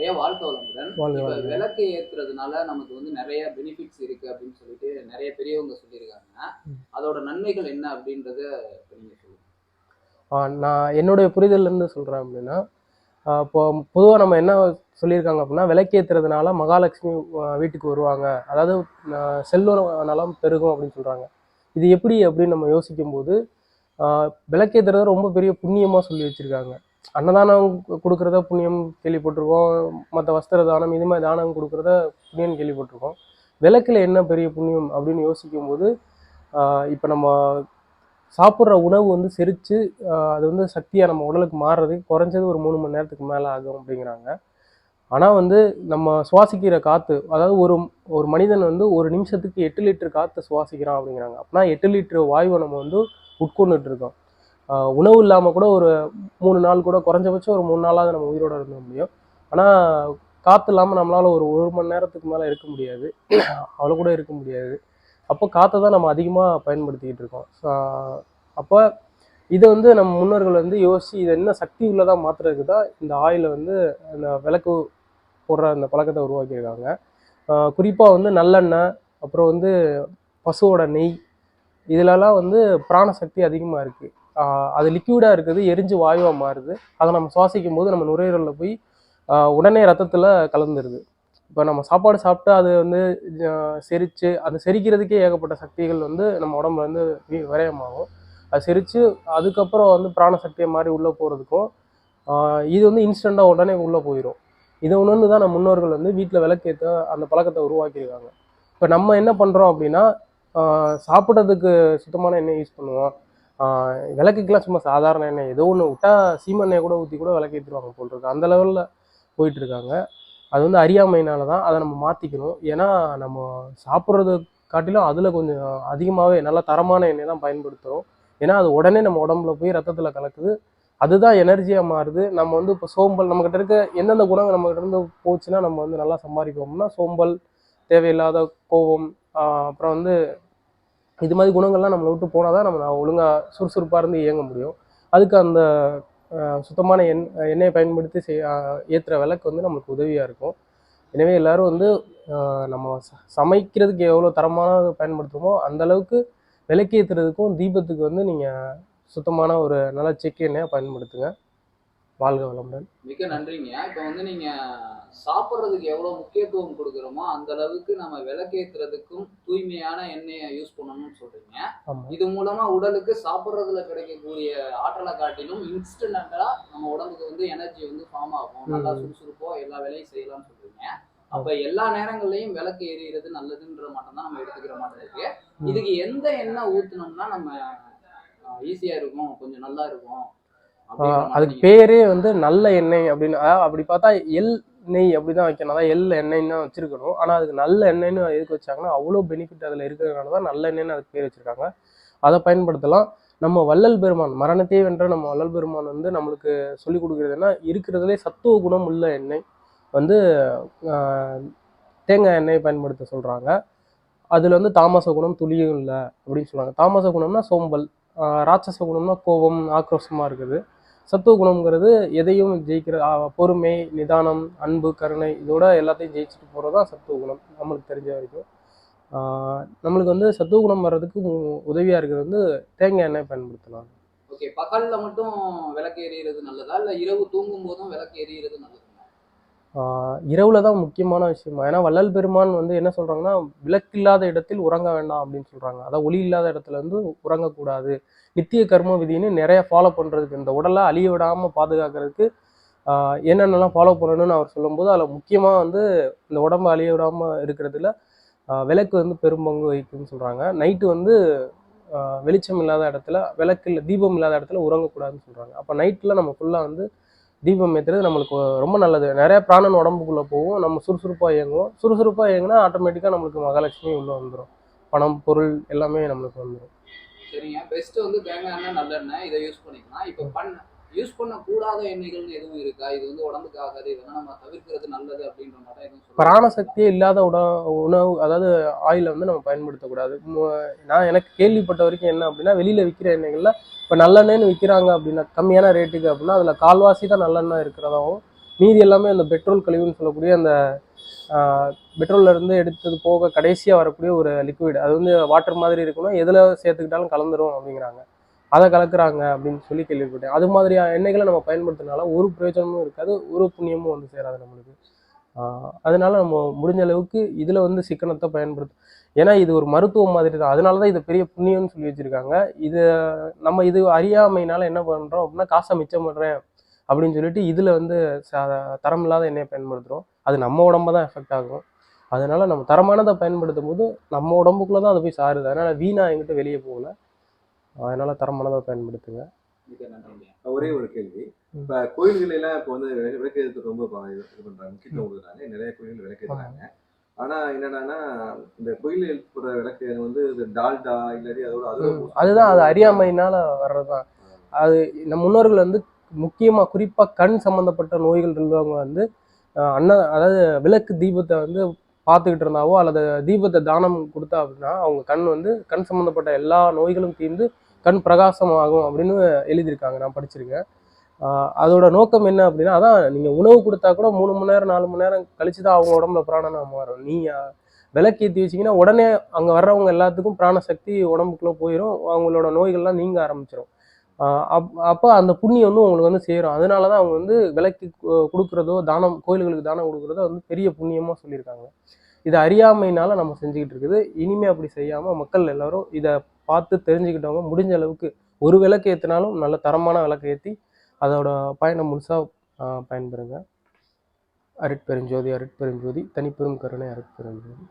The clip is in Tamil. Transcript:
ஐயா வாழ்க்கை வளமுடன். விளக்கு ஏத்துறதுனால நமக்கு வந்து நிறைய பெனிஃபிட்ஸ் இருக்கு அப்படின்னு சொல்லிட்டு நிறைய பெரியவங்க சொல்லியிருக்காங்க. அதோட நன்மைகள் என்ன அப்படின்றத நீங்க சொல்லுங்க. நான் என்னுடைய புரிதல்லேருந்து சொல்கிறேன் அப்படின்னா இப்போ பொதுவாக நம்ம என்ன சொல்லியிருக்காங்க அப்படின்னா விளக்கேற்றுறதுனால மகாலட்சுமி வீட்டுக்கு வருவாங்க. அதாவது செல்வ நலம் பெருகும் அப்படின்னு சொல்கிறாங்க இது எப்படி அப்படின்னு நம்ம யோசிக்கும்போது விளக்கேற்றுறது ரொம்ப பெரிய புண்ணியமாக சொல்லி வச்சுருக்காங்க. அன்னதானம் கொடுக்குறத புண்ணியம் கேள்விப்பட்டிருக்கோம். மற்ற வஸ்திர தானம் இது மாதிரி தானம் கொடுக்குறத புண்ணியம் கேள்விப்பட்டிருக்கோம். விளக்கில் என்ன பெரிய புண்ணியம் அப்படின்னு யோசிக்கும்போது இப்போ நம்ம சாப்பிட்ற உணவு வந்து செரித்து அது வந்து சக்தியாக நம்ம உடலுக்கு மாறுறதுக்கு குறைஞ்சது ஒரு மூணு மணி நேரத்துக்கு மேலே ஆகும் அப்படிங்கிறாங்க. ஆனால் வந்து நம்ம சுவாசிக்கிற காற்று அதாவது ஒரு ஒரு மனிதன் வந்து ஒரு நிமிஷத்துக்கு எட்டு லிட்டர் காற்றை சுவாசிக்கிறான் அப்படிங்கிறாங்க. அப்படின்னா எட்டு லிட்டர் வாயுவை நம்ம வந்து உட்கொண்டுட்டு இருக்கோம். உணவு இல்லாமல் கூட ஒரு மூணு நாள் கூட குறைஞ்சபட்சம் ஒரு மூணு நாளாவது நம்ம உயிரோட இருக்க முடியும். ஆனால் காற்று இல்லாமல் நம்மளால் ஒரு ஒரு மணி நேரத்துக்கு மேலே இருக்க முடியாது. அவ்வளோ கூட இருக்க முடியாது. அப்போ காற்றை தான் நம்ம அதிகமாக பயன்படுத்திக்கிட்டு இருக்கோம். அப்போ இதை வந்து நம்ம முன்னோர்கள் வந்து யோசித்து இதை என்ன சக்தி உள்ளதாக மாற்றுறதுக்கு தான் இந்த ஆயிலை வந்து அந்த விளக்கு போடுற அந்த பழக்கத்தை உருவாக்கியிருக்காங்க. குறிப்பாக வந்து நல்லெண்ணெய் அப்புறம் வந்து பசுவோட நெய் இதிலலாம் வந்து பிராண சக்தி அதிகமாக இருக்குது அது லிக்யூடாக இருக்குது எரிஞ்சு வாயுவாக மாறுது. அதை நம்ம சுவாசிக்கும் போது நம்ம நுரையீரலில் போய் உடனே ரத்தத்தில் கலந்துருது. இப்போ நம்ம சாப்பாடு சாப்பிட்டு அது வந்து செரித்து அது செரிக்கிறதுக்கே ஏகப்பட்ட சக்திகள் வந்து நம்ம உடம்புல வந்து வி- விரயமாகும். அது செரித்து அதுக்கப்புறம் வந்து பிராணசக்தியை மாதிரி உள்ளே போகிறதுக்கும் இது வந்து இன்ஸ்டண்ட்டாக உடனே உள்ளே போயிடும் இதை உணர்ந்து தான் நம்ம முன்னோர்கள் வந்து வீட்டில் விளக்கேற்ற அந்த பழக்கத்தை உருவாக்கியிருக்காங்க. இப்போ நம்ம என்ன பண்ணுறோம் அப்படின்னா சாப்பிட்றதுக்கு சுத்தமான எண்ணெய் யூஸ் பண்ணுவோம். விளக்குக்கெல்லாம் சும்மா சாதாரண எண்ணெய். ஏதோ ஒன்று விட்டா சீமெண்ணெய் கூட ஊற்றி கூட விளக்கேற்றிடுவாங்க போல் இருக்கு. அந்த லெவலில் போயிட்டு இருக்காங்க அது வந்து அறியாமையினால தான் அதை நம்ம மாற்றிக்கணும் ஏன்னா நம்ம சாப்பிட்றது காட்டிலும் அதில் கொஞ்சம் அதிகமாகவே நல்ல தரமான எண்ணெய் தான் பயன்படுத்துகிறோம் ஏன்னா அது உடனே நம்ம உடம்புல போய் ரத்தத்தில் கலக்குது. அதுதான் எனர்ஜியாக மாறுது. நம்ம வந்து இப்போ சோம்பல் நம்மக்கிட்ட இருக்க எந்தெந்த குணங்கள் நம்மக்கிட்ட இருந்து போச்சுன்னா நம்ம வந்து நல்லா சம்பாதிப்போம்னா சோம்பல் தேவையில்லாத கோபம் அப்புறம் வந்து இது மாதிரி குணங்கள்லாம் நம்மளை விட்டு போனால் தான் நம்ம ஒழுங்காக சுறுசுறுப்பாக இருந்து இயங்க முடியும். அதுக்கு அந்த சுத்தமான எண் எண்ணெயை பயன்படுத்தி செய் ஏற்றுற விளக்கு வந்து நம்மளுக்கு உதவியாக இருக்கும். எனவே எல்லாரும் வந்து நம்ம ச- சமைக்கிறதுக்கு எவ்வளோ தரமான பயன்படுத்துமோ அந்தளவுக்கு விளக்கேற்றுறதுக்கும் தீபத்துக்கு வந்து நீங்கள் சுத்தமான ஒரு நல்ல செக்கு எண்ணெயை பயன்படுத்துங்க. வாழ்க வளமுடன். மிக நன்றிங்க. இப்ப வந்து நீங்க சாப்பிட்றதுக்கு எவ்வளவு முக்கியத்துவம் கொடுக்குறோமோ அந்த அளவுக்கு நம்ம விளக்கேத்துறதுக்கும் தூய்மையான எண்ணெயை யூஸ் பண்ணணும்னு சொல்றீங்க. இது மூலமா உடலுக்கு சாப்பிட்றதுல கிடைக்கக்கூடிய ஆற்றலை காட்டிலும் இன்ஸ்டன்டா நம்ம உடம்புக்கு வந்து எனர்ஜி வந்து ஃபார்ம் ஆகும். நல்லா. சுறுசுறுப்போ எல்லா வேலையும் செய்யலாம்னு சொல்றீங்க. அப்ப எல்லா நேரங்கள்லயும் விளக்கு எரியறது நல்லதுன்ற மட்டும் தான் நம்ம எடுத்துக்கிற மாதிரி இருக்கு. இதுக்கு எந்த எண்ணெய் ஊத்துனோம்னா நம்ம ஈஸியா இருக்கும். கொஞ்சம் நல்லா இருக்கும். அதுக்கு பேரே வந்து நல்ல எண்ணெய் அப்படின்னு அப்படி பார்த்தா எள் நெய் அப்படி தான் வைக்கணும். அதான் எள் எண்ணெய்ன்னு தான் வச்சிருக்கணும். ஆனால் அதுக்கு நல்ல எண்ணெய்னு எதுக்கு வச்சாங்கன்னா அவ்வளோ பெனிஃபிட் அதில் இருக்கிறதுனால தான் நல்ல எண்ணெய்னு அதுக்கு பேர் வச்சிருக்காங்க. அதை பயன்படுத்தலாம். நம்ம வள்ளல் பெருமான் மரணத்தையே வென்ற நம்ம வள்ளல் பெருமான் வந்து நம்மளுக்கு சொல்லி கொடுக்குறதுன்னா இருக்கிறதுலே சத்துவ குணம் உள்ள எண்ணெய் வந்து தேங்காய் எண்ணெய் பயன்படுத்த சொல்கிறாங்க அதில் வந்து தாமச குணம் துளியும் இல்லை அப்படின்னு சொல்கிறாங்க தாமச குணம்னா சோம்பல் ராட்சச குணம்னா கோபம் ஆக்ரோஷமாக இருக்குது. சத்துவ குணம்ங்கிறது எதையும் ஜெயிக்கிற பொறுமை நிதானம் அன்பு கருணை இதோட எல்லாத்தையும் ஜெயிச்சுட்டு போகிறது தான் சத்துவ குணம் நம்மளுக்கு தெரிஞ்ச வரைக்கும். நம்மளுக்கு வந்து சத்துவ குணம் வர்றதுக்கு உதவியாக இருக்கிறது வந்து தேங்காய் எண்ணெய் பயன்படுத்தலாம். ஓகே பகலில் மட்டும் விளக்கு எறிகிறது நல்லதா? இல்லை இரவு தூங்கும் போதும் விளக்கு எறிகிறது நல்லதா? இரவில் தான் முக்கியமான விஷயம்? ஏன்னா வள்ளல் பெருமான் வந்து என்ன சொல்கிறாங்கன்னா விளக்கில்லாத இடத்தில் உறங்க வேண்டாம் அப்படின்னு சொல்கிறாங்க அதாவது ஒளி இல்லாத இடத்துல வந்து உறங்கக்கூடாது. நித்திய கர்ம விதின்னு நிறைய ஃபாலோ பண்ணுறதுக்கு இந்த உடலை அழிய விடாமல் பாதுகாக்கிறதுக்கு என்னென்னலாம் ஃபாலோ பண்ணணும்னு அவர் சொல்லும்போது அதில் முக்கியமாக வந்து இந்த உடம்பு அழிய விடாமல் இருக்கிறதுல விளக்கு வந்து பெரும்பங்கு வகிக்குன்னு சொல்கிறாங்க நைட்டு வந்து வெளிச்சம் இல்லாத இடத்துல விளக்கு இல்லை தீபம் இல்லாத இடத்துல உறங்கக்கூடாதுன்னு சொல்கிறாங்க அப்போ நைட்டில் நம்ம ஃபுல்லாக வந்து தீபம் ஏற்றுறது நம்மளுக்கு ரொம்ப நல்லது. நிறைய பிராணன் உடம்புக்குள்ளே போகும் நம்ம சுறுசுறுப்பாக இயங்குவோம். சுறுசுறுப்பாக இயங்குனா ஆட்டோமேட்டிக்காக நம்மளுக்கு மகாலட்சுமி உள்ளே வந்துடும் பணம் பொருள் எல்லாமே நம்மளுக்கு வந்துடும் சரிங்க. பெஸ்ட் வந்து தேங்காய் எண்ணெய் நல்லெண்ணெய் இதை யூஸ் பண்ணிக்கலாம். இப்போ பண்ண யூஸ் பண்ணக்கூடாத எண்ணெய்கள்னு எதுவும் இருக்கா? இது வந்து உடம்புக்கு ஆகாது இதெல்லாம் நம்ம தவிர்க்கிறது நல்லது அப்படின்ற மாதிரி எதுவும் பிராணசக்தியே இல்லாத உட உணவு அதாவது ஆயிலை வந்து நம்ம பயன்படுத்தக்கூடாது. நான் எனக்கு கேள்விப்பட்ட வரைக்கும் என்ன அப்படின்னா வெளியில் விற்கிற எண்ணெய்களில் இப்போ நல்லெண்ணெய்னு விற்கிறாங்க அப்படின்னா கம்மியான ரேட்டுக்கு அப்படின்னா அதில் கால்வாசி தான் நல்லெண்ணெய் இருக்கிறதாகவும் மீதி எல்லாமே அந்த பெட்ரோல் கழிவுன்னு சொல்லக்கூடிய அந்த பெட்ரோல்லேருந்து எடுத்தது போக கடைசியாக வரக்கூடிய ஒரு லிக்விட் அது வந்து வாட்டர் மாதிரி இருக்கணும். எதில் சேர்த்துக்கிட்டாலும் கலந்துரும் அப்படிங்கிறாங்க. அதை கலக்குறாங்க அப்படின்னு சொல்லி கேள்விப்பட்டேன். அது மாதிரியான எண்ணெய்களை நம்ம பயன்படுத்தினால ஒரு பிரயோஜனமும் இருக்காது ஒரு புண்ணியமும் வந்து சேராது நம்மளுக்கு. அதனால நம்ம முடிஞ்ச அளவுக்கு இதில் வந்து சிக்கனத்தை பயன்படுத்து ஏன்னா இது ஒரு மருத்துவம் மாதிரி தான் அதனால தான் இது பெரிய புண்ணியம்னு சொல்லி வச்சுருக்காங்க. இது நம்ம இது அறியாமைனால என்ன பண்ணுறோம் அப்படின்னா காசை மிச்சம் பண்ணுறேன் அப்படின்னு சொல்லிட்டு இதில் வந்து தரம் இல்லாத எண்ணெயை பயன்படுத்துகிறோம் அது நம்ம உடம்ப தான் எஃபெக்ட் ஆகும். அதனால நம்ம தரமானதை பயன்படுத்தும் போது நம்ம உடம்புக்குள்ள தான் அது போய் சாருது. அதனால் வீணா எங்கிட்ட வெளியே போகல. அதனால தரமானதை பயன்படுத்துங்க. ஒரே ஒரு கேள்வி. இப்ப கோயில்கள் எல்லாம் இப்ப வந்து விளக்கு- விளக்கேற்றது ரொம்ப இது பண்றாங்க முக்கியத்துவம் கொடுக்குறாங்க. நிறைய கோயில்கள் விளக்கேற்றுறாங்க ஆனா என்னன்னா இந்த கோயில் ஏற்படுற விளக்கு வந்து டால்டா இல்லாட்டி அதோட அதுதான் அது அறியாமையினால வர்றதுதான். அது நம்ம முன்னோர்கள் வந்து முக்கியமா குறிப்பா கண் சம்பந்தப்பட்ட நோய்கள் உள்ளவங்க வந்து அன்ன அதாவது விளக்கு தீபத்தை வந்து பார்த்துக்கிட்டு இருந்தாவோ அல்லது தீபத்தை தானம் கொடுத்தா அப்படின்னா அவங்க கண் வந்து கண் சம்மந்தப்பட்ட எல்லா நோய்களும் தீர்ந்து கண் பிரகாசமாகும் அப்படின்னு எழுதியிருக்காங்க. நான் படிச்சிருக்கேன். அதோட நோக்கம் என்ன அப்படின்னா அதான் நீங்கள் உணவு கொடுத்தா கூட மூணு மணி நேரம் நாலு மணி நேரம் கழிச்சு தான் அவங்க உடம்புல பிராணம் மாறும் நீங்கள் விளக்கேற்றி வச்சீங்கன்னா உடனே அங்கே வர்றவங்க எல்லாத்துக்கும் பிராணசக்தி உடம்புக்குள்ளே போயிடும் அவங்களோட நோய்கள்லாம் நீங்க ஆரம்பிச்சிடும் அப் அப்போ அந்த புண்ணியம் வந்து உங்களுக்கு வந்து சேரும். அதனால தான் அவங்க வந்து விலைக்கு கொடுக்குறதோ தானம் கோயில்களுக்கு தானம் கொடுக்குறதோ வந்து பெரிய புண்ணியமாக சொல்லியிருக்காங்க. இது அறியாமையினால நம்ம செஞ்சுக்கிட்டு இருக்குது. இனிமே அப்படி செய்யாமல் மக்கள் எல்லாரும் இதை பார்த்து தெரிஞ்சுக்கிட்டவங்க முடிஞ்ச அளவுக்கு ஒரு விளக்கு ஏற்றினாலும் நல்ல தரமான விளக்கு ஏற்றி அதோட பயணம் முழுசாக பயன்பெறுங்க. அருட்பெருஞ்சோதி அருட்பெருஞ்சோதி தனிப்பெரும் கருணை அருட்பெருஞ்சோதி.